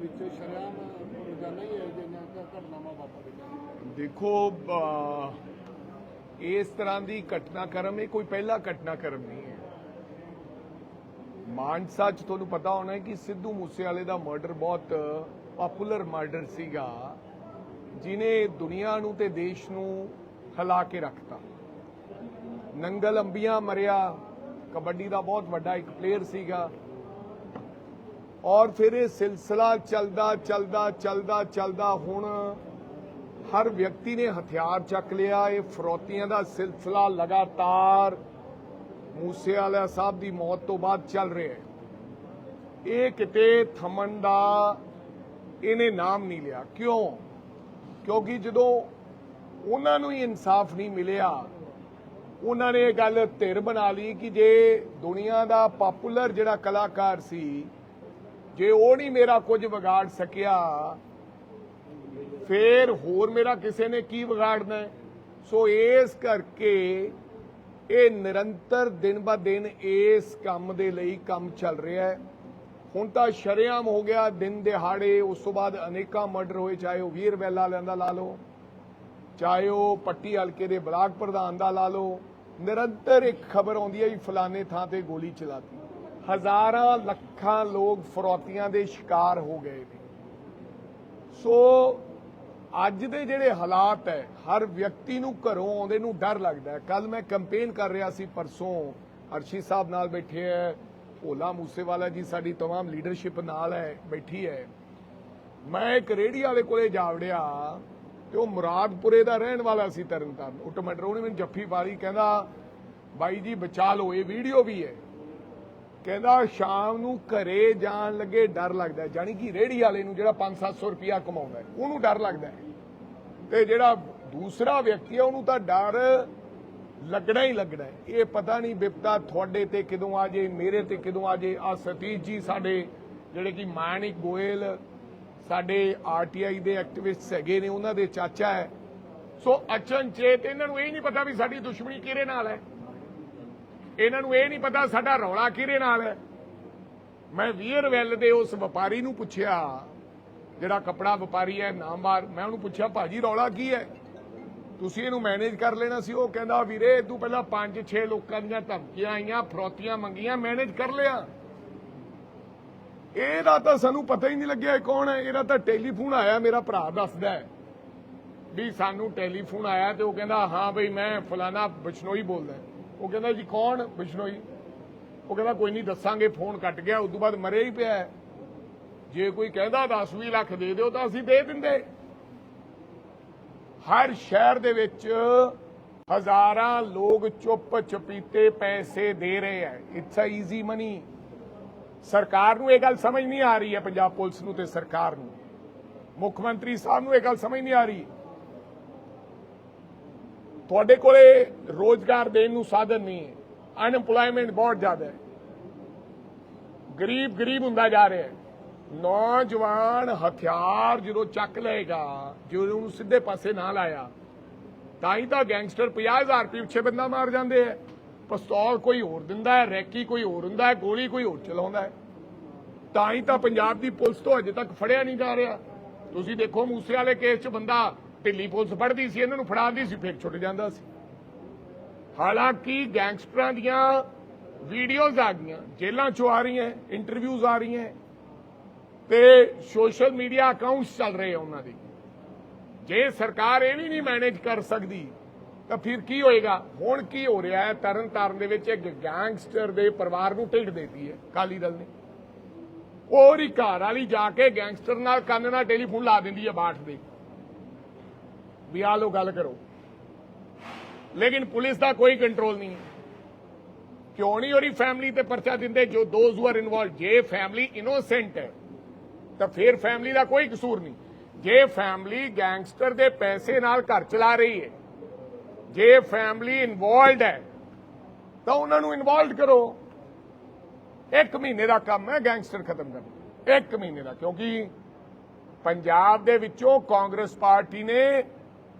ਵਿੱਚ ਸ਼ਰਿਆਮ ਰੋਜ਼ਾਨਾ ਹੀ ਇਹ ਜਿਹੀਆਂ ਘਟਨਾਵਾਂ ਵਾਪਰ ਦੇਖੋ ਇਸ ਤਰ੍ਹਾਂ ਦੀ ਘਟਨਾਕ੍ਰਮ, ਇਹ ਕੋਈ ਪਹਿਲਾ ਘਟਨਾਕ੍ਰਮ ਨਹੀਂ ਹੈ। ਮਾਨਸਾ ਚ ਤੁਹਾਨੂੰ ਪਤਾ ਹੋਣਾ ਹੈ ਕਿ ਸਿੱਧੂ ਮੂਸੇਵਾਲੇ ਦਾ ਮਰਡਰ ਬਹੁਤ ਪਪੂਲਰ ਮਰਡਰ ਸੀਗਾ, ਜਿਨੇ ਦੁਨੀਆ ਨੂੰ ਤੇ ਦੇਸ਼ ਨੂੰ ਹਿਲਾ ਕੇ ਰੱਖਤਾ। ਨੰਗਲ ਅੰਬੀਆਂ ਮਰਿਆ, ਕਬੱਡੀ ਦਾ ਬਹੁਤ ਵੱਡਾ ਇੱਕ ਪਲੇਅਰ ਸੀਗਾ। ਔਰ ਫਿਰ ਇਹ ਸਿਲਸਿਲਾ ਚੱਲਦਾ ਚੱਲਦਾ ਚੱਲਦਾ ਚੱਲਦਾ ਹੁਣ ਹਰ ਵਿਅਕਤੀ ਨੇ ਹਥਿਆਰ ਚੱਕ ਲਿਆ। ਇਹ ਫਰੋਤੀਆਂ ਦਾ ਸਿਲਸਿਲਾ ਲਗਾਤਾਰ ਮੂਸੇਵਾਲਾ ਸਾਹਿਬ ਦੀ ਮੌਤ ਤੋਂ ਬਾਅਦ ਚੱਲ ਰਿਹਾ ਹੈ। ਇਹ ਕਿਤੇ ਥਮਣ ਦਾ ਇਹਨੇ ਨਾਮ ਨਹੀਂ ਲਿਆ। ਕਿਉਂ? ਕਿਉਂਕਿ ਜਦੋਂ ਉਹਨਾਂ ਨੂੰ ਹੀ ਇਨਸਾਫ ਨਹੀਂ ਮਿਲਿਆ, ਉਹਨਾਂ ਨੇ ਇਹ ਗੱਲ ਧਿਰ ਬਣਾ ਲਈ ਕਿ ਜੇ ਦੁਨੀਆ ਦਾ ਪਪੂਲਰ ਜਿਹੜਾ ਕਲਾਕਾਰ ਸੀ ਜੇ ਉਹ ਨਹੀਂ ਮੇਰਾ ਕੁਝ ਵਿਗਾੜ ਸਕਿਆ, ਫੇਰ ਹੋਰ ਮੇਰਾ ਕਿਸੇ ਨੇ ਕੀ ਵਿਗਾੜਨਾ ਸੋ ਇਸ ਕਰਕੇ ਇਹ ਨਿਰੰਤਰ ਦਿਨ ਬਾ ਦਿਨ ਇਸ ਕੰਮ ਦੇ ਲਈ ਕੰਮ ਚੱਲ ਰਿਹਾ ਹੈ। ਹੁਣ ਤਾਂ ਸ਼ਰੇਆਮ ਹੋ ਗਿਆ ਦਿਨ ਦਿਹਾੜੇ, ਉਸ ਤੋਂ ਬਾਅਦ ਅਨੇਕਾਂ ਮਰਡਰ ਹੋਏ, ਚਾਹੇ ਉਹ ਵੀਰ ਵੈਲਾ ਲੈਂਦਾ ਲਾ ਲਓ, ਚਾਹੇ ਉਹ ਪੱਟੀ ਹਲਕੇ ਦੇ ਬਲਾਕ ਪ੍ਰਧਾਨ ਦਾ ਲਾ ਲਓ, ਨਿਰੰਤਰ ਇੱਕ ਖਬਰ ਆਉਂਦੀ ਹੈ ਵੀ ਫਲਾਣੇ ਥਾਂ ਤੇ ਗੋਲੀ ਚਲਾਤੀ ਹਜ਼ਾਰਾਂ ਲੱਖਾਂ ਲੋਕ ਫਰੌਤੀਆਂ ਦੇ ਸ਼ਿਕਾਰ ਹੋ ਗਏ ਨੇ ਸੋ ਅੱਜ ਦੇ ਜਿਹੜੇ ਹਾਲਾਤ ਹੈ ਹਰ ਵਿਅਕਤੀ ਨੂੰ ਘਰੋਂ ਆਉਂਦੇ ਨੂੰ ਡਰ ਲੱਗਦਾ ਹੈ ਕੱਲ ਮੈਂ ਕੈਂਪੇਨ ਕਰ ਰਿਹਾ ਸੀ ਪਰਸੋਂ ਅਰਸ਼ੀ ਸਾਹਿਬ ਨਾਲ ਬੈਠੇ ਹੈ ਭੋਲਾ ਮੂਸੇਵਾਲਾ ਜੀ ਸਾਡੀ तमाम ਲੀਡਰਸ਼ਿਪ ਨਾਲ ਹੈ ਬੈਠੀ ਹੈ ਮੈਂ ਇੱਕ ਰੇੜੀ ਵਾਲੇ ਕੋਲੇ ਜਾ ਵੜਿਆ ਤੇ ਉਹ ਮੁਰਾਦਪੁਰੇ ਦਾ ਰਹਿਣ ਵਾਲਾ ਸੀ ਤਰਨਤਾਰਨ ਆਟੋਮੈਟਰ ਉਹਨੇ ਮੈਨੂੰ ਜੱਫੀ ਪਾਲੀ ਕਹਿੰਦਾ ਬਾਈ ਜੀ ਬਚਾ ਲਓ ਇਹ ਵੀਡੀਓ ਵੀ ਹੈ ਕਹਿੰਦਾ ਸ਼ਾਮ ਨੂੰ ਘਰੇ ਜਾਣ ਲੱਗੇ ਡਰ ਲੱਗਦਾ ਹੈ। ਕਿ ਰੇੜੀ ਵਾਲੇ ਨੂੰ ਜਿਹੜਾ 5-700 ਰੁਪਿਆ ਕਮਾਉਂਦਾ ਉਹਨੂੰ ਡਰ ਲੱਗਦਾ ਤੇ ਜਿਹੜਾ ਦੂਸਰਾ ਵਿਅਕਤੀ ਹੈ, ਉਹਨੂੰ ਤਾਂ ਡਰ ਲੱਗਣਾ ਹੀ ਲੱਗਣਾ ਇਹ ਪਤਾ ਨਹੀਂ ਵਿਪਤਾ ਤੁਹਾਡੇ ਤੇ ਕਿਦੋਂ ਆ ਜੇ ਮੇਰੇ ਤੇ ਕਿਦੋਂ ਆ ਜੇ ਆ ਸਤੀਸ਼ ਜੀ ਸਾਡੇ ਜਿਹੜੇ ਕਿ ਮਾਨਿਕ ਗੋਇਲ, ਸਾਡੇ ਆਰਟੀਆਈ ਦੇ ਐਕਟਿਵਿਸਟਸ ਹੈਗੇ ਨੇ, ਉਹਨਾਂ ਦੇ ਚਾਚਾ ਹੈ। ਸੋ ਅਚਨਚੇਤ ਇਹਨਾਂ ਨੂੰ ਇਹ ਨਹੀਂ ਪਤਾ ਵੀ ਸਾਡੀ ਦੁਸ਼ਮਣੀ ਕਿਹਦੇ ਨਾਲ ਹੈ। ਇਹਨਾਂ ਨੂੰ ਇਹ ਨਹੀਂ ਪਤਾ ਸਾਡਾ ਰੌਲਾ ਕਿਹਦੇ ਨਾਲ ਹੈ। ਮੈਂ ਵੀਰ ਵੈਲ ਦੇ ਉਸ ਵਪਾਰੀ ਨੂੰ ਪੁੱਛਿਆ, ਜਿਹੜਾ ਕਪੜਾ ਵਪਾਰੀ ਹੈ ਨਾਮਵਾਰ ਮੈਂ ਉਹਨੂੰ ਪੁੱਛਿਆ, ਭਾਜੀ, ਰੌਲਾ ਕੀ ਹੈ? ਤੁਸੀਂ ਇਹਨੂੰ ਮੈਨੇਜ ਕਰ ਲੈਣਾ ਸੀ। ਉਹ ਕਹਿੰਦਾ, ਵੀਰੇ, ਤੂੰ ਪਹਿਲਾਂ 5-6 ਲੋਕਾਂ ਦੀਆਂ ਧਮਕੀਆਂ ਆਈਆਂ, ਫਰੋਤੀਆਂ ਮੰਗੀਆਂ ਮੈਨੇਜ ਕਰ ਲਿਆ। ਇਹਦਾ ਤਾਂ ਸਾਨੂੰ ਪਤਾ ਹੀ ਨਹੀਂ ਲੱਗਿਆ ਕੌਣ ਹੈ। ਇਹਦਾ ਤਾਂ ਟੈਲੀਫੋਨ ਆਇਆ, ਮੇਰਾ ਭਰਾ ਦੱਸਦਾ ਹੈ। ਵੀ ਸਾਨੂੰ ਟੈਲੀਫੋਨ ਆਇਆ ਤੇ ਉਹ ਕਹਿੰਦਾ, ਹਾਂ ਬਈ, ਮੈਂ ਫਲਾਣਾ ਬਿਸ਼ਨੋਈ ਬੋਲਦਾ ਉਹ ਕਹਿੰਦਾ ਜੀ ਕੌਣ? ਬਿਸ਼ਨੋਈ ਉਹ ਕਹਿੰਦਾ ਕੋਈ ਨਹੀਂ, ਦੱਸਾਂਗੇ, ਫੋਨ ਕੱਟ ਗਿਆ ਉਸ ਤੋਂ ਬਾਅਦ ਮਰੇ ਹੀ ਪਿਆ ਜੇ ਕੋਈ ਕਹਿੰਦਾ 10 ਲੱਖ ਦੇ ਦਿਓ ਤਾਂ ਅਸੀਂ ਦੇ ਦਿੰਦੇ। ਹਰ ਸ਼ਹਿਰ ਦੇ ਵਿੱਚ ਹਜ਼ਾਰਾਂ ਲੋਕ ਚੁੱਪ ਚਪੀਤੇ ਪੈਸੇ ਦੇ ਰਹੇ ਹੈ। ਇਟਸ ਅ ਈਜ਼ੀ ਮਨੀ ਸਰਕਾਰ ਨੂੰ ਇਹ ਗੱਲ ਸਮਝ ਨਹੀਂ ਆ ਰਹੀ ਹੈ, ਪੰਜਾਬ ਪੁਲਿਸ ਨੂੰ ਤੇ ਸਰਕਾਰ ਨੂੰ। ਮੁੱਖ ਮੰਤਰੀ ਸਾਹਿਬ ਨੂੰ ਇਹ ਗੱਲ ਸਮਝ ਨਹੀਂ ਆ ਰਹੀ। ਤੁਹਾਡੇ ਕੋਲੇ ਰੋਜ਼ਗਾਰ ਦੇਣ ਨੂੰ ਸਾਧਨ ਨਹੀਂ ਹੈ। ਅਨਪਲੋਇਮੈਂਟ ਬਹੁਤ ਜ਼ਿਆਦਾ ਹੈ। ਗਰੀਬ ਗਰੀਬ ਹੁੰਦਾ ਜਾ ਰਿਹਾ ਹੈ। ਨੌਜਵਾਨ ਹਥਿਆਰ ਜਦੋਂ ਚੱਕ ਲਏਗਾ ਜਦੋਂ ਉਹਨੂੰ ਸਿੱਧੇ ਪਾਸੇ ਨਾ ਲਾਇਆ, ਤਾਂ ਹੀ ਤਾਂ ਗੈਂਗਸਟਰ 50000 ਰੁਪਏ ਪਿੱਛੇ ਬੰਦਾ ਮਾਰ ਜਾਂਦੇ ਆ। ਪਿਸਤੌਲ ਕੋਈ ਹੋਰ ਦਿੰਦਾ ਹੈ, ਰੈਕੀ ਕੋਈ ਹੋਰ ਹੁੰਦਾ ਹੈ, ਗੋਲੀ ਕੋਈ ਹੋਰ ਚਲਾਉਂਦਾ ਹੈ। ਤਾਂ ਹੀ ਤਾਂ ਪੰਜਾਬ ਦੀ ਪੁਲਿਸ ਤੋਂ ਅਜੇ ਤੱਕ ਫੜਿਆ ਨਹੀਂ ਜਾ ਰਿਹਾ। ਤੁਸੀਂ ਦੇਖੋ ਮੂਸੇ ਵਾਲੇ ਕੇਸ 'ਚ ਬੰਦਾ ਢਿੱਲੀ ਪੁਲਿਸ ਫੜਦੀ ਸੀ, ਇਹਨਾਂ ਨੂੰ ਫੜਾਉਂਦੀ ਸੀ, ਫਿਰ ਛੁੱਟ ਜਾਂਦਾ ਸੀ। ਹਾਲਾਂਕਿ ਗੈਂਗਸਟਰਾਂ ਦੀਆਂ ਵੀਡੀਓਜ਼ ਆ ਗਈਆਂ, ਜੇਲ੍ਹਾਂ 'ਚੋਂ ਆ ਰਹੀਆਂ, ਇੰਟਰਵਿਊਜ਼ ਆ ਰਹੀਆਂ, ਤੇ ਸੋਸ਼ਲ ਮੀਡੀਆ ਅਕਾਊਂਟਸ ਚੱਲ ਰਹੇ ਆ ਉਹਨਾਂ ਦੇ। ਜੇ ਸਰਕਾਰ ਇਹ ਵੀ ਨਹੀਂ ਮੈਨੇਜ ਕਰ ਸਕਦੀ, ਤਾਂ ਫਿਰ ਕੀ ਹੋਏਗਾ? ਹੁਣ ਕੀ ਹੋ ਰਿਹਾ ਹੈ? ਤਰਨ ਤਾਰਨ ਦੇ ਵਿੱਚ ਇੱਕ ਗੈਂਗਸਟਰ ਦੇ ਪਰਿਵਾਰ ਨੂੰ ਢਿੱਡ ਦੇਤੀ ਹੈ ਕਾਲੀ ਦਲ ਨੇ। ਉਹ ਘਰ ਵਾਲੀ ਜਾ ਕੇ ਗੈਂਗਸਟਰ ਨਾਲ ਕੰਨ ਨਾਲ ਟੈਲੀਫੋਨ ਲਾ ਦਿੰਦੀ ਹੈ ਬਾਠ ਦੇ। ਵੀ ਆ ਲੋ ਗੱਲ ਕਰੋ। ਲੇਕਿਨ ਪੁਲਿਸ ਦਾ ਕੋਈ ਕੰਟਰੋਲ ਨਹੀਂ ਹੈ। ਕਿਉਂ ਨਹੀਂ ਉਹਦੀ ਫੈਮਿਲੀ ਤੇ ਪਰਚਾ ਦਿੰਦੇ? ਜੋ ਦੋਜ਼ ਹੂ ਆਰ ਇਨਵੋਲਡ ਜੇ ਫੈਮਿਲੀ ਇਨੋਸੈਂਟ ਹੈ, ਤਾਂ ਫਿਰ ਫੈਮਿਲੀ ਦਾ ਕੋਈ ਕਸੂਰ ਨਹੀਂ। ਜੇ ਫੈਮਿਲੀ ਗੈਂਗਸਟਰ ਦੇ ਪੈਸੇ ਨਾਲ ਘਰ ਚਲਾ ਰਹੀ ਹੈ, ਜੇ ਫੈਮਿਲੀ ਇਨਵੋਲਡ ਹੈ, ਤਾਂ ਉਹਨਾਂ ਨੂੰ ਇਨਵੋਲਡ ਕਰੋ। ਇੱਕ ਮਹੀਨੇ ਦਾ ਕੰਮ ਹੈ ਗੈਂਗਸਟਰ ਖਤਮ ਕਰਨਾ ਇੱਕ ਮਹੀਨੇ ਦਾ, ਕਿਉਂਕਿ ਪੰਜਾਬ ਦੇ ਵਿੱਚੋਂ ਕਾਂਗਰਸ ਪਾਰਟੀ ਨੇ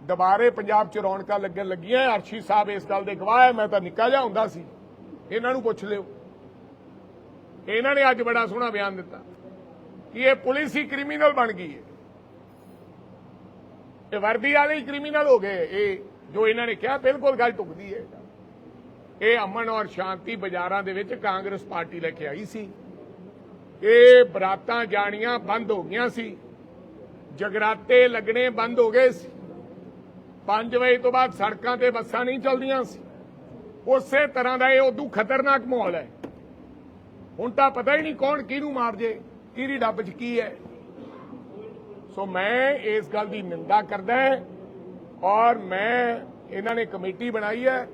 ਦੁਬਾਰੇ ਪੰਜਾਬ 'ਚ ਰੌਣਕਾਂ ਲੱਗਣ ਲੱਗੀਆਂ, ਅਰਸ਼ੀ ਸਾਹਿਬ ਇਸ ਗੱਲ ਦੇ ਗਵਾਹ ਹੈ, ਮੈਂ ਤਾਂ ਨਿੱਕਾ ਜਿਹਾ ਹੁੰਦਾ ਸੀ। ਇਹਨਾਂ ਨੂੰ ਪੁੱਛ ਲਿਓ। ਇਹਨਾਂ ਨੇ ਅੱਜ ਬੜਾ ਸੋਹਣਾ ਬਿਆਨ ਦਿੱਤਾ ਕਿ ਇਹ ਪੁਲਿਸ ਹੀ ਕ੍ਰਿਮੀਨਲ ਬਣ ਗਈ ਹੈ। ਇਹ ਵਰਦੀ ਵਾਲੇ ਹੀ ਕ੍ਰਿਮੀਨਲ ਹੋ ਗਏ। ਇਹ ਜੋ ਇਹਨਾਂ ਨੇ ਕਿਹਾ, ਬਿਲਕੁਲ ਗੱਲ ਟੁਕਦੀ ਹੈ। ਇਹ ਅਮਨ ਔਰ ਸ਼ਾਂਤੀ ਬਾਜ਼ਾਰਾਂ ਦੇ ਵਿੱਚ ਕਾਂਗਰਸ ਪਾਰਟੀ ਲੈ ਕੇ ਆਈ ਸੀ। ਇਹ ਬਰਾਤਾਂ ਜਾਣੀਆਂ ਬੰਦ ਹੋ ਗਈਆਂ ਸੀ। ਜਗਰਾਤੇ ਲੱਗਣੇ ਬੰਦ ਹੋ ਗਏ ਸੀ। 5 ਵਜੇ ਤੋਂ ਬਾਅਦ ਸੜਕਾਂ ਤੇ ਬੱਸਾਂ ਨਹੀਂ ਚੱਲਦੀਆਂ ਸੀ। ਉਸੇ ਤਰ੍ਹਾਂ ਦਾ ਇਹ ਉਦੋਂ ਖਤਰਨਾਕ ਮਾਹੌਲ ਹੈ। ਹੁਣ ਤਾਂ ਪਤਾ ਹੀ ਨਹੀਂ ਕੌਣ ਕਿਹਨੂੰ ਮਾਰ ਜੇ ਕਿਹਦੀ ਡੱਬ 'ਚ ਕੀ ਹੈ। ਸੋ ਮੈਂ ਇਸ ਗੱਲ ਦੀ ਨਿੰਦਾ ਕਰਦਾ ਔਰ ਮੈਂ ਇਹਨਾਂ ਨੇ ਕਮੇਟੀ ਬਣਾਈ ਹੈ।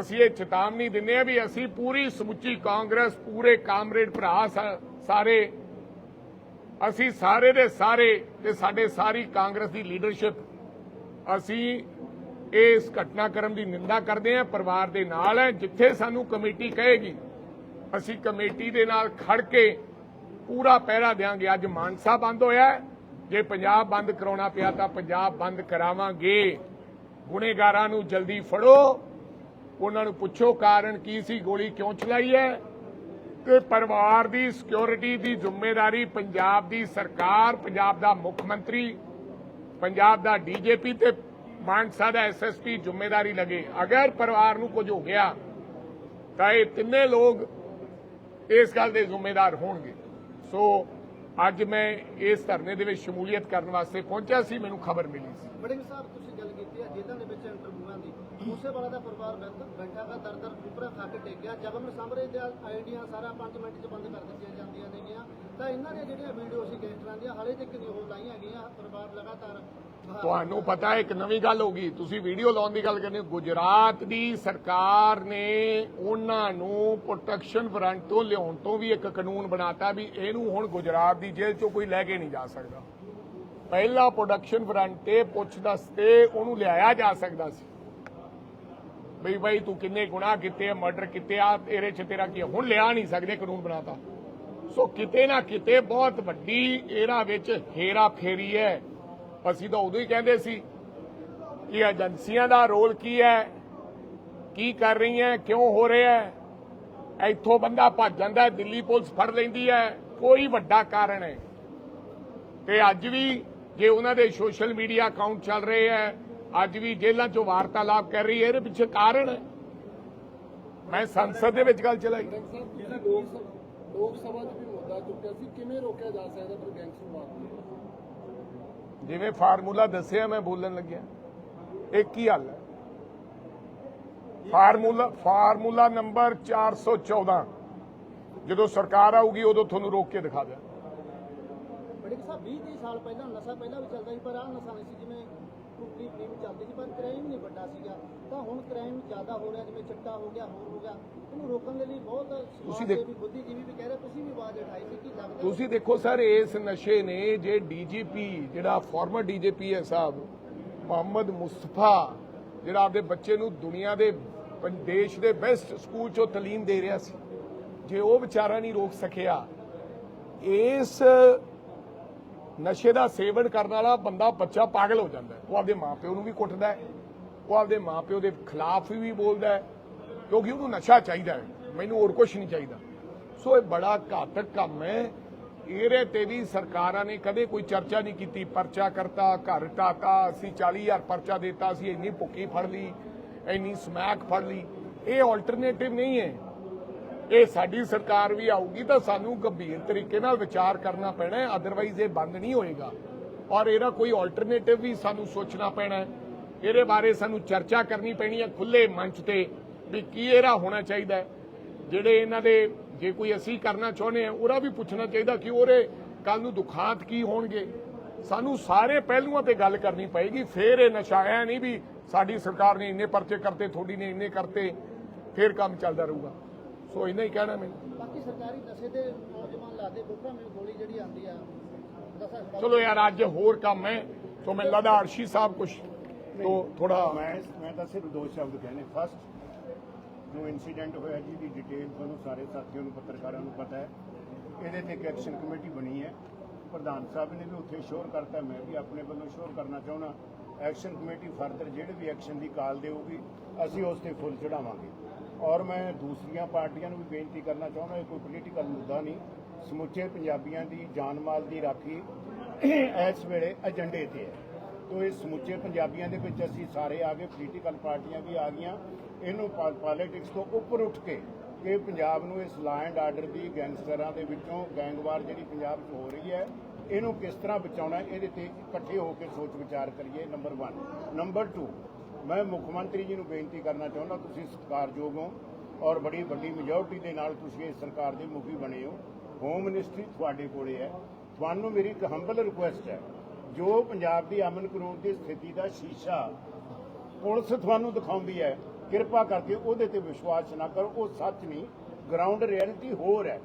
ਅਸੀਂ ਇਹ ਚੇਤਾਵਨੀ ਦਿੰਦੇ ਹਾਂ ਵੀ ਅਸੀਂ ਪੂਰੀ ਸਮੁੱਚੀ ਕਾਂਗਰਸ, ਪੂਰੇ ਕਾਮਰੇਡ ਭਰਾ ਸਾਰੇ, ਅਸੀਂ ਸਾਰੇ ਦੇ ਸਾਰੇ ਤੇ ਸਾਡੇ ਸਾਰੀ ਕਾਂਗਰਸ ਦੀ ਲੀਡਰਸ਼ਿਪ ਅਸੀਂ ਇਸ ਘਟਨਾਕ੍ਰਮ ਦੀ ਨਿੰਦਾ ਕਰਦੇ ਹਾਂ, ਪਰਿਵਾਰ ਦੇ ਨਾਲ ਹੈ, ਜਿੱਥੇ ਸਾਨੂੰ ਕਮੇਟੀ ਕਹੇਗੀ, ਅਸੀਂ ਕਮੇਟੀ ਦੇ ਨਾਲ ਖੜ ਕੇ ਪੂਰਾ ਪਹਿਰਾ ਦੇਾਂਗੇ ਅੱਜ ਮਾਨਸਾ ਬੰਦ ਹੋਇਆ ਜੇ ਪੰਜਾਬ ਬੰਦ ਕਰਾਉਣਾ ਪਿਆ ਤਾਂ ਪੰਜਾਬ ਬੰਦ ਕਰਾਵਾਂਗੇ। ਗੁਨੇਗਾਰਾਂ ਨੂੰ ਜਲਦੀ ਫੜੋ। ਉਹਨਾਂ ਨੂੰ ਪੁੱਛੋ ਕਾਰਨ ਕੀ ਸੀ, ਗੋਲੀ ਕਿਉਂ ਚਲਾਈ ਹੈ? ਤੇ ਪਰਿਵਾਰ ਦੀ ਸਿਕਿਉਰਿਟੀ ਦੀ ਜ਼ਿੰਮੇਵਾਰੀ ਪੰਜਾਬ ਦੀ ਸਰਕਾਰ, ਪੰਜਾਬ ਦਾ ਮੁੱਖ ਮੰਤਰੀ ਪੰਜਾਬ ਦਾ ਡੀਜੀਪੀ ਤੇ ਮਾਨਸਾ ਦਾ ਐਸਐਸਪੀ ਜ਼ਿੰਮੇਵਾਰੀ ਲਗੇ। ਅਗਰ ਪਰਿਵਾਰ ਨੂੰ ਕੁਝ ਹੋ ਗਿਆ, ਤਾਂ ਇਹ ਤਿੰਨੇ ਲੋਕ ਇਸ ਗੱਲ ਦੇ ਜ਼ਿੰਮੇਦਾਰ ਹੋਣਗੇ। ਸੋ, ਅੱਜ ਮੈਂ ਇਸ ਧਰਨੇ ਦੇ ਵਿੱਚ ਸ਼ਮੂਲੀਅਤ ਕਰਨ ਵਾਸਤੇ ਪਹੁੰਚਿਆ ਸੀ, ਮੈਨੂੰ ਖਬਰ ਮਿਲੀ ਸੀ। ਬੜਿੰਗ ਸਾਹਿਬ, ਤੁਸੀਂ ਗੱਲ ਕੀਤੀ ਹੈ, ਜੇਲ੍ਹਾਂ ਦੇ ਵਿੱਚ ਇੰਟਰਵਿਊਆਂ ਦੀ ਉਸੇ ਦਾ ਪਰਿਵਾਰ ਬੈਠ- ਬੈਠਾ ਹੈ ਦਰ ਦਰ ਉਪਰ ਖਾ ਕੇ ਟੇਕ ਗਿਆ ਸਾਹਮਣੇ ਦੇ ਆਈਡੀਆਂ ਸਾਰਾ 5 ਮਿੰਟ ਚ ਬੰਦ ਕਰ ਦਿੱਤੀਆਂ ਜਾਂਦੀਆਂ ਨੇਗੀਆਂ। ਤਾਂ ਇਹਨਾਂ ਦੀਆਂ ਜਿਹੜੀਆਂ ਵੀਡੀਓ ਸੀ ਗੈਂਗਸਟਰਾਂ ਦੀਆਂ ਹਾਲੇ ਤੱਕ ਨਹੀਂ ਉਹ ਲਾਈਆਂ ਗਈਆਂ, ਪਰਿਵਾਰ ਲਗਾਤਾਰ ਬਾਹਰ- ਤੁਹਾਨੂੰ ਪਤਾ ਹੈ ਇੱਕ ਨਵੀਂ ਗੱਲ ਹੋ ਗਈ। ਤੁਸੀਂ ਵੀਡੀਓ ਲਾਉਣ ਦੀ ਗੱਲ ਕਰਨੀ, ਗੁਜਰਾਤ ਦੀ ਸਰਕਾਰ ਨੇ ਉਹਨਾਂ ਨੂੰ ਪ੍ਰੋਟੈਕਸ਼ਨ ਵਾਰੰਟ ਤੋਂ ਲਿਆਉਣ ਤੋਂ ਵੀ ਇੱਕ ਕਾਨੂੰਨ ਬਣਾਤਾ ਵੀ ਇਹਨੂੰ ਹੁਣ ਗੁਜਰਾਤ ਦੀ ਜੇਲ੍ਹ ਚੋਂ ਕੋਈ ਲੈ ਕੇ ਨਹੀਂ ਜਾ ਸਕਦਾ। ਪਹਿਲਾ ਪ੍ਰੋਡਕਸ਼ਨ ਵਾਰੰਟ ਤੇ ਪੁੱਛ ਦੱਸ ਤੇ ਉਹਨੂੰ ਲਿਆਇਆ ਜਾ ਸਕਦਾ ਸੀ। ਬਈ ਬਈ ਤੂੰ ਕਿੰਨੇ ਗੁਨਾਹ ਕੀਤੇ ਆ ਮਰਡਰ ਕੀਤੇ ਆ ਇਹਦੇ ਚ ਤੇਰਾ ਕੀ ਹੁਣ ਲਿਆ ਨਹੀਂ ਸਕਦੇ, ਕਾਨੂੰਨ ਬਣਾਤਾ। ਸੋ ਕਿਤੇ ਨਾ ਕਿਤੇ ਬਹੁਤ ਵੱਡੀ ਇਹਦਾ ਵਿੱਚ ਹੇਰਾ ਫੇਰੀ ਹੈ। ਅਸੀਂ ਤਾਂ ਉਦੋਂ ਹੀ ਕਹਿੰਦੇ ਸੀ ਕਿ ਏਜੰਸੀਆਂ ਦਾ ਰੋਲ ਕੀ ਹੈ? ਕੀ ਕਰ ਰਹੀ ਹੈ? ਕਿਉਂ ਹੋ ਰਿਹਾ ਹੈ? ਇੱਥੋਂ ਬੰਦਾ ਭੱਜ ਜਾਂਦਾ ਦਿੱਲੀ ਪੁਲਿਸ ਫੜ ਲੈਂਦੀ ਹੈ। ਕੋਈ ਵੱਡਾ ਕਾਰਨ ਹੈ। ਤੇ ਅੱਜ ਵੀ ਜੇ ਉਹਨਾਂ ਦੇ ਸੋਸ਼ਲ ਮੀਡੀਆ ਅਕਾਊਂਟ ਚੱਲ ਰਹੇ ਹੈ ਅੱਜ ਵੀ ਜੇਲ੍ਹਾਂ 'ਚੋਂ ਵਾਰਤਾਲਾਪ ਕਰ ਰਹੀ ਹੈ ਇਹਦੇ ਪਿੱਛੇ ਕਾਰਨ ਹੈ। ਮੈਂ ਸੰਸਦ ਦੇ ਵਿੱਚ ਗੱਲ ਚਲਾਈ। ਲੋਕ ਸਭਾ 'ਚ ਵੀ ਮੁੱਦਾ ਚੁੱਕਿਆ ਸੀ ਕਿਵੇਂ ਰੋਕਿਆ ਜਾ ਸਕਦਾ ਫਿਰ ਗੈਂਗਸਟਰ ਮਾਰ ਜਿਵੇਂ ਫਾਰਮੂਲਾ ਦੱਸਿਆ ਮੈਂ ਬੋਲਣ ਲੱਗਿਆ। ਇੱਕ ਹੀ ਹੱਲ ਹੈ। ਫਾਰਮੂਲਾ ਫਾਰਮੂਲਾ ਨੰਬਰ 414 ਜਦੋਂ ਸਰਕਾਰ ਆਊਗੀ ਉਦੋਂ ਤੁਹਾਨੂੰ ਰੋਕ ਕੇ ਦਿਖਾ ਦਿਆਂ ਬੜਿੰਗ ਸਾਹਿਬ 20 30 ਸਾਲ ਪਹਿਲਾਂ ਨਸ਼ਾ ਪਹਿਲਾਂ ਵੀ ਚੱਲਦਾ ਸੀ ਪਰ ਆਹ ਨਸ਼ਾ ਨਹੀਂ ਸੀ ਜਿਵੇਂ ਕੁੱਕੀ ਫੀਮ ਚੱਲਦੀ ਸੀ ਪਰ ਕ੍ਰਾਈਮ ਨਹੀਂ ਵੱਡਾ ਸੀਗਾ। ਤਾਂ ਹੁਣ ਕ੍ਰਾਈਮ ਜ਼ਿਆਦਾ ਹੋ ਰਿਹਾ ਜਿਵੇਂ ਚਿੱਟਾ ਹੋ ਗਿਆ ਹੋਰ ਹੋ ਗਿਆ ਇਹਨੂੰ ਰੋਕਣ ਦੇ ਲਈ ਬਹੁਤ ਤੁਸੀਂ ਦੇਖ- ਬੁੱਧੀਜੀਵੀ ਵੀ ਕਹਿ ਰਹੇ ਤੁਸੀਂ ਵੀ ਆਵਾਜ਼ ਉਠਾਈ ਸੀ ਕਿ ਲੱਗਦਾ ਤੁਸੀਂ ਦੇਖੋ ਸਰ ਇਸ ਨਸ਼ੇ ਨੇ ਜੇ ਡੀਜੀਪੀ ਜਿਹੜਾ ਫਾਰਮਰ ਡੀਜੀਪੀ ਹੈ ਸਾਹਿਬ ਮੁਹੰਮਦ ਮੁਸਤਫਾ ਜਿਹੜਾ ਆਪਦੇ ਬੱਚੇ ਨੂੰ ਦੁਨੀਆ ਦੇ ਦੇਸ਼ ਦੇ ਬੈਸਟ ਸਕੂਲ ਚੋਂ ਤਾਲੀਮ ਦੇ ਰਿਹਾ ਸੀ ਜੇ ਉਹ ਵਿਚਾਰਾ ਨਹੀਂ ਰੋਕ ਸਕਿਆ ਇਸ ਨਸ਼ੇ ਦਾ ਸੇਵਨ ਕਰਨ ਵਾਲਾ ਬੰਦਾ ਬੱਚਾ ਪਾਗਲ ਹੋ ਜਾਂਦਾ ਉਹ ਆਪਦੇ ਮਾਪਿਓ ਨੂੰ ਵੀ ਕੁੱਟਦਾ ਹੈ। ਉਹ ਆਪਦੇ ਮਾਪਿਓ ਦੇ ਖਿਲਾਫ ਵੀ ਬੋਲਦਾ ਹੈ। ਕਿਉਂਕਿ ਉਹਨੂੰ ਨਸ਼ਾ ਚਾਹੀਦਾ ਹੈ। ਮੈਨੂੰ ਹੋਰ ਕੁਝ ਨਹੀਂ ਚਾਹੀਦਾ। ਸੋ ਇਹ ਬੜਾ ਘਾਤਕ ਕੰਮ ਹੈ। ਇਹਦੇ ਤੇ ਵੀ ਸਰਕਾਰਾਂ ਨੇ ਕਦੇ ਕੋਈ ਚਰਚਾ ਨਹੀਂ ਕੀਤੀ। ਪਰਚਾ ਕਰਤਾ, ਘਰ ਢਾਤਾ ਅਸੀਂ 40000 ਪਰਚਾ ਦਿੱਤਾ, ਅਸੀਂ ਇੰਨੀ ਭੁੱਕੀ ਫੜ ਲਈ, ਇੰਨੀ ਸਮੈਕ ਫੜ ਲਈ। ਇਹ ਆਲਟਰਨੇਟਿਵ ਨਹੀਂ ਹੈ। ਇਹ ਸਾਡੀ ਸਰਕਾਰ ਵੀ ਆਊਗੀ ਤਾਂ ਸਾਨੂੰ ਗੰਭੀਰ ਤਰੀਕੇ ਨਾਲ ਵਿਚਾਰ ਕਰਨਾ ਪੈਣਾ ਹੈ ਅਦਰਵਾਈਜ਼ ਇਹ ਬੰਦ ਨਹੀਂ ਹੋਏਗਾ। ਔਰ ਇਹਦਾ ਕੋਈ ਆਲਟਰਨੇਟਿਵ ਵੀ ਸਾਨੂੰ ਸੋਚਣਾ ਪੈਣਾ ਹੈ। ਇਹਦੇ ਬਾਰੇ ਸਾਨੂੰ ਚਰਚਾ ਕਰਨੀ ਪੈਣੀ ਹੈ ਖੁੱਲੇ ਮੰਚ ਤੇ ਵੀ ਕੀ ਇਹਦਾ ਹੋਣਾ ਚਾਹੀਦਾ ਹੈ। ਜਿਹੜੇ ਇਹਨਾਂ ਦੇ, ਜੇ ਕੋਈ ਅਸੀਂ ਕਰਨਾ ਚਾਹੁੰਦੇ ਆ ਉਹਦਾ ਵੀ ਪੁੱਛਣਾ ਚਾਹੀਦਾ ਕਿ ਉਹਦੇ ਕੱਲ ਨੂੰ ਦੁਖਾਂਤ ਕੀ ਹੋਣਗੇ। ਸਾਨੂੰ ਸਾਰੇ ਪਹਿਲੂਆਂ ਤੇ ਗੱਲ ਕਰਨੀ ਪਏਗੀ। ਫੇਰ ਇਹ ਨਸ਼ਾ ਐ ਨਹੀਂ ਵੀ ਸਾਡੀ ਸਰਕਾਰ ਨੇ ਇੰਨੇ ਪਰਚੇ ਕਰਤੇ ਥੋੜੀ ਨੇ ਇੰਨੇ ਕਰਤੇ, ਫੇਰ ਕੰਮ ਚੱਲਦਾ ਰਹੂਗਾ। ਸੋ ਇੰਨਾ ਹੀ ਕਹਿਣਾ ਮੈਨੂੰ। ਬਾਕੀ ਸਰਕਾਰੀ ਨਸ਼ੇ ਦੇ ਨੌਜਵਾਨ ਲਾਦੇ ਬੁੱਕਾ ਮੈਨੂੰ ਗੋਲੀ ਜਿਹੜੀ ਆਂਦੀ ਆ ਚਲੋ ਯਾਰ ਅੱਜ ਹੋਰ ਕੰਮ ਹੈ ਸੋ ਲੱਗਦਾ ਅਰਸ਼ੀ ਸਾਹਿਬ ਕੁਝ ਤੋਂ ਥੋੜਾ ਮੈਂ ਮੈਂ ਤਾਂ ਸਿਰਫ ਦੋ ਸ਼ਬਦ ਕਹਿਣੇ ਫਸਟ ਜੋ ਇਨਸੀਡੈਂਟ ਹੋਇਆ ਜੀ ਦੀ ਡਿਟੇਲ ਤੁਹਾਨੂੰ ਸਾਰੇ ਸਾਥੀਆਂ ਨੂੰ ਪੱਤਰਕਾਰਾਂ ਨੂੰ ਪਤਾ ਹੈ। ਇਹਦੇ ਤੇ ਇੱਕ ਐਕਸ਼ਨ ਕਮੇਟੀ ਬਣੀ ਹੈ। ਪ੍ਰਧਾਨ ਸਾਹਿਬ ਨੇ ਵੀ ਉੱਥੇ ਸ਼ੋਰ ਕਰਤਾ ਮੈਂ ਵੀ ਆਪਣੇ ਵੱਲੋਂ ਸ਼ੋਰ ਕਰਨਾ ਚਾਹੁੰਦਾ। ਐਕਸ਼ਨ ਕਮੇਟੀ ਫਰਦਰ ਜਿਹੜੇ ਵੀ ਐਕਸ਼ਨ ਦੀ ਕਾਲ ਦੇਊਗੀ ਅਸੀਂ ਉਸ ਤੇ ਫੁੱਲ ਚੜਾਵਾਂਗੇ ਔਰ ਮੈਂ ਦੂਸਰੀਆਂ ਪਾਰਟੀਆਂ ਨੂੰ ਵੀ ਬੇਨਤੀ ਕਰਨਾ ਚਾਹੁੰਦਾ, ਇਹ ਕੋਈ ਪੋਲੀਟੀਕਲ ਮੁੱਦਾ ਨਹੀਂ। ਸਮੁੱਚੇ ਪੰਜਾਬੀਆਂ ਦੀ ਜਾਨ ਮਾਲ ਦੀ ਰਾਖੀ ਇਸ ਵੇਲੇ ਏਜੰਡੇ ਤੇ ਹੈ। ਤੋ ਇਹ ਸਮੁੱਚੇ ਪੰਜਾਬੀਆਂ ਦੇ ਵਿੱਚ ਅਸੀਂ ਸਾਰੇ ਆ ਗਏ ਪੋਲੀਟੀਕਲ ਪਾਰਟੀਆਂ ਵੀ ਆ ਗਈਆਂ। ਇਹਨੂੰ ਪੋਲਿਟਿਕਸ ਤੋਂ ਉੱਪਰ ਉੱਠ ਕੇ ਕਿ ਪੰਜਾਬ ਨੂੰ ਇਸ ਲਾ ਐਂਡ ਆਰਡਰ ਦੀ ਗੈਂਗਸਟਰਾਂ ਦੇ ਵਿੱਚੋਂ ਗੈਂਗਵਾਰ ਜਿਹੜੀ ਪੰਜਾਬ 'ਚ ਹੋ ਰਹੀ ਹੈ, ਇਹਨੂੰ ਕਿਸ ਤਰ੍ਹਾਂ ਬਚਾਉਣਾ ਇਹਦੇ ਤੇ ਇਕੱਠੇ ਹੋ ਕੇ ਸੋਚ ਵਿਚਾਰ ਕਰੀਏ ਨੰਬਰ 1 ਨੰਬਰ 2 ਮੈਂ ਮੁੱਖ ਮੰਤਰੀ ਜੀ ਨੂੰ ਬੇਨਤੀ ਕਰਨਾ ਚਾਹੁੰਦਾ, ਤੁਸੀਂ ਸਤਿਕਾਰਯੋਗ ਹੋ ਔਰ ਬੜੀ ਵੱਡੀ ਮੈਜੋਰਟੀ ਦੇ ਨਾਲ ਤੁਸੀਂ ਇਸ ਸਰਕਾਰ ਦੇ ਮੁਖੀ ਬਣੇ ਹੋ। ਹੋਮ ਮਿਨਿਸਟਰੀ ਤੁਹਾਡੇ ਕੋਲੇ ਹੈ। ਤੁਹਾਨੂੰ ਮੇਰੀ ਇੱਕ ਹੰਬਲ ਰਿਕੁਐਸਟ ਹੈ। ਜੋ ਪੰਜਾਬ ਦੀ ਅਮਨ ਕਰੋੜ ਦੀ ਸਥਿਤੀ ਦਾ ਸ਼ੀਸ਼ਾ ਪੁਲਿਸ ਤੁਹਾਨੂੰ ਦਿਖਾਉਂਦੀ ਹੈ, ਕਿਰਪਾ ਕਰਕੇ ਉਹਦੇ ਤੇ ਵਿਸ਼ਵਾਸ ਨਾ ਕਰੋ। ਉਹ ਸੱਚ ਨਹੀਂ ਗਰਾਊਂਡ ਰਿਐਲਿਟੀ ਹੋਰ ਹੈ।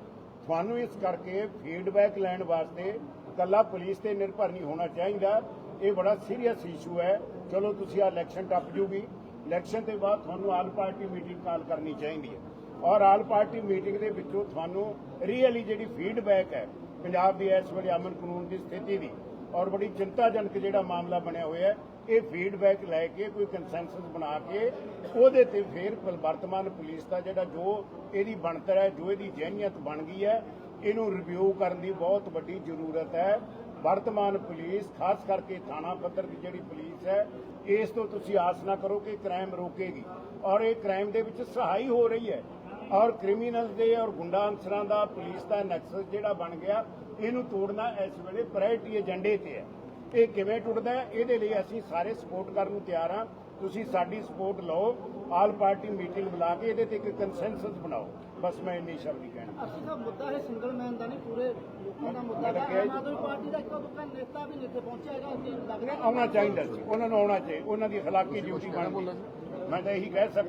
ਤੁਹਾਨੂੰ ਇਸ ਕਰਕੇ ਫੀਡਬੈਕ ਲੈਣ ਵਾਸਤੇ ਕੱਲਾ ਪੁਲਿਸ ਤੇ ਨਿਰਭਰ ਨਹੀਂ ਹੋਣਾ ਚਾਹੀਦਾ। ਇਹ ਬੜਾ ਸੀਰੀਅਸ ਇਸ਼ੂ ਹੈ। ਚਲੋ ਤੁਸੀਂ ਆ ਇਲੈਕਸ਼ਨ ਟੱਪ ਜੂਗੀ। ਇਲੈਕਸ਼ਨ ਦੇ ਬਾਅਦ ਤੁਹਾਨੂੰ ਆਲ ਪਾਰਟੀ ਮੀਟਿੰਗ ਕਾਲ ਕਰਨੀ ਚਾਹੀਦੀ ਹੈ। ਔਰ ਆਲ ਪਾਰਟੀ ਮੀਟਿੰਗ ਦੇ ਵਿੱਚੋਂ ਤੁਹਾਨੂੰ ਰੀਅਲੀ ਜਿਹੜੀ ਫੀਡਬੈਕ ਹੈ, ਪੰਜਾਬ ਦੀ ਇਸ ਵੇਲੇ ਅਮਨ ਕਾਨੂੰਨ ਦੀ ਸਥਿਤੀ ਦੀ ਔਰ ਬੜੀ ਚਿੰਤਾਜਨਕ ਜਿਹੜਾ ਮਾਮਲਾ ਬਣਿਆ ਹੋਇਆ ਹੈ, ਇਹ ਫੀਡਬੈਕ ਲੈ ਕੇ, ਕੋਈ ਕੰਸੈਂਸਸ ਬਣਾ ਕੇ, ਉਹਦੇ ਤੇ ਫਿਰ ਵਰਤਮਾਨ ਪੁਲਿਸ ਦਾ ਜਿਹੜਾ ਜੋ ਇਹਦੀ ਬਣਤਰ ਹੈ, ਜੋ ਇਹਦੀ ਜਹਿਨੀਅਤ ਬਣ ਗਈ ਹੈ, ਇਹਨੂੰ ਰਿਵਿਊ ਕਰਨ ਦੀ ਬਹੁਤ ਵੱਡੀ ਜ਼ਰੂਰਤ ਹੈ। ਵਰਤਮਾਨ ਪੁਲਿਸ, ਖਾਸ ਕਰਕੇ ਥਾਣਾ ਪੱਧਰ ਦੀ ਜਿਹੜੀ ਪੁਲਿਸ ਹੈ, ਇਸ ਤੋਂ ਤੁਸੀਂ ਆਸ ਨਾ ਕਰੋ ਕਿ ਕ੍ਰਾਈਮ ਰੋਕੇਗੀ। ਔਰ ਇਹ ਕ੍ਰਾਈਮ ਦੇ ਵਿੱਚ ਸਹਾਈ ਹੋ ਰਹੀ ਹੈ। ਔਰ ਕ੍ਰਿਮੀਨਲਸ ਦੇ ਔਰ ਗੁੰਡਾ ਅਨਸਰਾਂ ਦਾ ਪੁਲਿਸ ਦਾ ਨੈਕਸਸ ਜਿਹੜਾ ਬਣ ਗਿਆ, ਇਹਨੂੰ ਤੋੜਨਾ ਇਸ ਵੇਲੇ ਪ੍ਰਾਇਰਟੀ ਏਜੰਡੇ ਤੇ ਹੈ। ਇਹ ਕਿਵੇਂ ਟੁੱਟਦਾ ਹੈ? ਇਹਦੇ ਲਈ ਅਸੀਂ ਸਾਰੇ ਸਪੋਰਟ ਕਰਨ ਨੂੰ ਤਿਆਰ ਹਾਂ। ਤੁਸੀਂ ਸਾਡੀ ਸਪੋਰਟ ਲਓ। ਆਲ ਪਾਰਟੀ ਮੀਟਿੰਗ ਬੁਲਾ ਕੇ ਇਹਦੇ ਤੇ ਇੱਕ ਕੰਸੈਂਸਸ ਬਣਾਓ। ਬਸ ਮੈਂ ਇੰਨੀ ਸ਼ਬਦ ਹੀ ਕਹਿਣਾ। ਅਸੀਂ ਤਾਂ ਮੁੱਦਾ ਹੈ ਸਿੰਗਲ ਮੈਨ ਦਾ ਨਹੀਂ, ਪੂਰੇ ਲੋਕਾਂ ਮੁੱਦਾ ਮੈਂ ਆਮ ਆਦਮੀ ਪਾਰਟੀ ਦਾ ਇੱਕੋ ਦੁੱਕਾ ਨੇਤਾ ਵੀ ਨਹੀਂ ਇੱਥੇ ਪਹੁੰਚਿਆ ਹੈਗਾ ਅਸੀਂ ਲੱਗਦਾ ਆਉਣਾ ਚਾਹੀਦਾ ਸੀ। ਉਹਨਾਂ ਨੂੰ ਆਉਣਾ ਚਾਹੀਦਾ ਉਹਨਾਂ ਦੀ ਹਲਾਕੀ ਡਿਊਟੀ ਬਣ ਗਈ ਮੈਂ ਤਾਂ ਇਹੀ ਕਹਿ ਸਕਦਾ